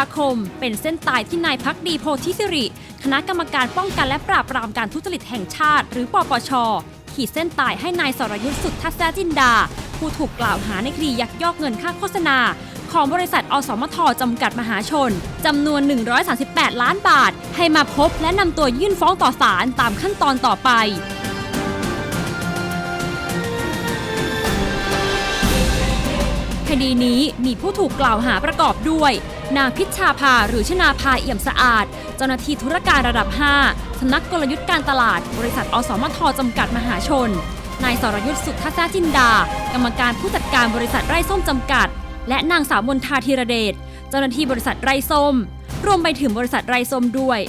าคม เป็นเส้นตายที่นายพักดีโพธิสิริ คณะกรรมการป้องกันและปราบปรามการทุจริตแห่งชาติ หรือปปช ขีดเส้นตายให้นายสรยุทธ์สุทธแซ่จินดา ผู้ถูกกล่าวหาในคดียักยอกเงินค่าโฆษณา ของบริษัทอสมทจำกัดมหาชนจำนวน 138 ล้านบาท ให้มาพบและนำตัวยื่นฟ้องต่อศาลตามขั้นตอนต่อไป ดีนี้มีผู้ถูกกล่าวหาประกอบด้วย นางพิชชาภาหรือชนาภาเอี่ยมสะอาด เจ้าหน้าที่ธุรการระดับ 5 สำนักกลยุทธ์การตลาด บริษัทอสมทจำกัดมหาชน นายสรยุทธ์สุทธาจินดา กรรมการผู้จัดการบริษัทไร่ส้มจำกัด และนางสาวมนทาธีรเดช เจ้าหน้าที่บริษัทไร่ส้ม รวมไปถึงบริษัทไร่ส้มด้วย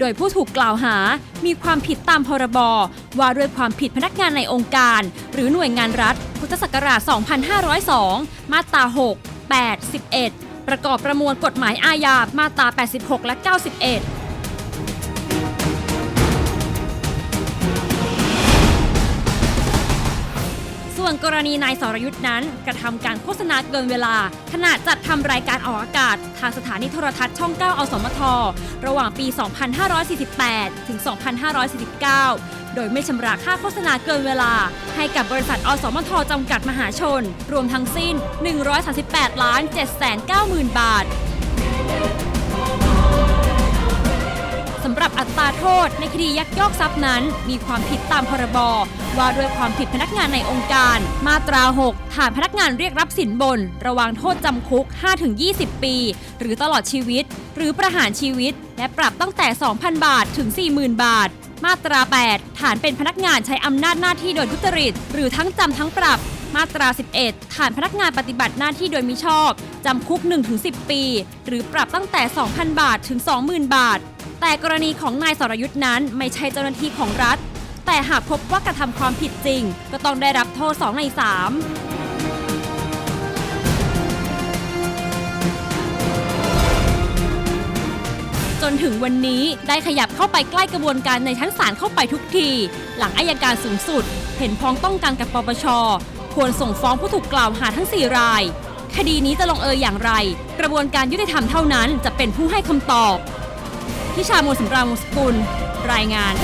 โดยผู้ถูกกล่าวหา มีความผิดตามพรบ ว่าด้วยความผิดพนักงานในองค์การ หรือหน่วยงานรัฐ พุทธศักราช 2502 มาตรา 6 8 11 ประกอบประมวลกฎหมายอาญา มาตรา 86 และ 91 วนกรณีนายสรยุทธ์นั้น กระทำการโฆษณาเกินเวลา ขณะจัดทำรายการออกอากาศ ทางสถานีโทรทัศน์ช่อง 9 อสมท ระหว่างปี 2548 ถึง 2549 โดยไม่ชำระค่าโฆษณาเกินเวลา ให้กับบริษัท อสมทจำกัดมหาชน รวมทั้งสิ้น 138ล้าน790,000 บาท สำหรับอัตราโทษในคดียักยอกทรัพย์นั้น มีความผิดตามพรบว่าด้วยความผิดพนักงานในองค์การ มาตรา 6 ฐานพนักงานเรียกรับสินบน ระวางโทษจำคุก 5-20 ปี หรือตลอดชีวิต หรือประหารชีวิต และปรับตั้งแต่ 2,000 บาทถึง 40,000 บาท มาตรา 8 ฐานเป็นพนักงานใช้อำนาจหน้าที่โดยทุจริต หรือทั้งจำทั้งปรับ มาตรา 11 ฐานพนักงานปฏิบัติหน้าที่โดยมิชอบ จำคุก 1-10 ปี หรือปรับตั้งแต่ 2,000 บาทถึง 20,000 บาท แต่กรณีของนายสรยุทธ์นั้นไม่ใช่เจ้าหน้าที่ของรัฐ แต่หากพบว่ากระทำความผิดจริง ก็ต้องได้รับโทษ 2 ใน 3จนถึงวันนี้ได้ขยับเข้าไปใกล้กระบวนการในชั้นศาลเข้าไปทุกที หลังอายการสูงสุด เห็นพ้องต้องกันกับปปช ควรส่งฟ้องผู้ถูกกล่าวหาทั้ง 4 ราย คดีนี้จะลงเอยอย่างไร กระบวนการยุติธรรมเท่านั้นจะเป็นผู้ให้คำตอบพิชามนสำราญวงสกุล รายงาน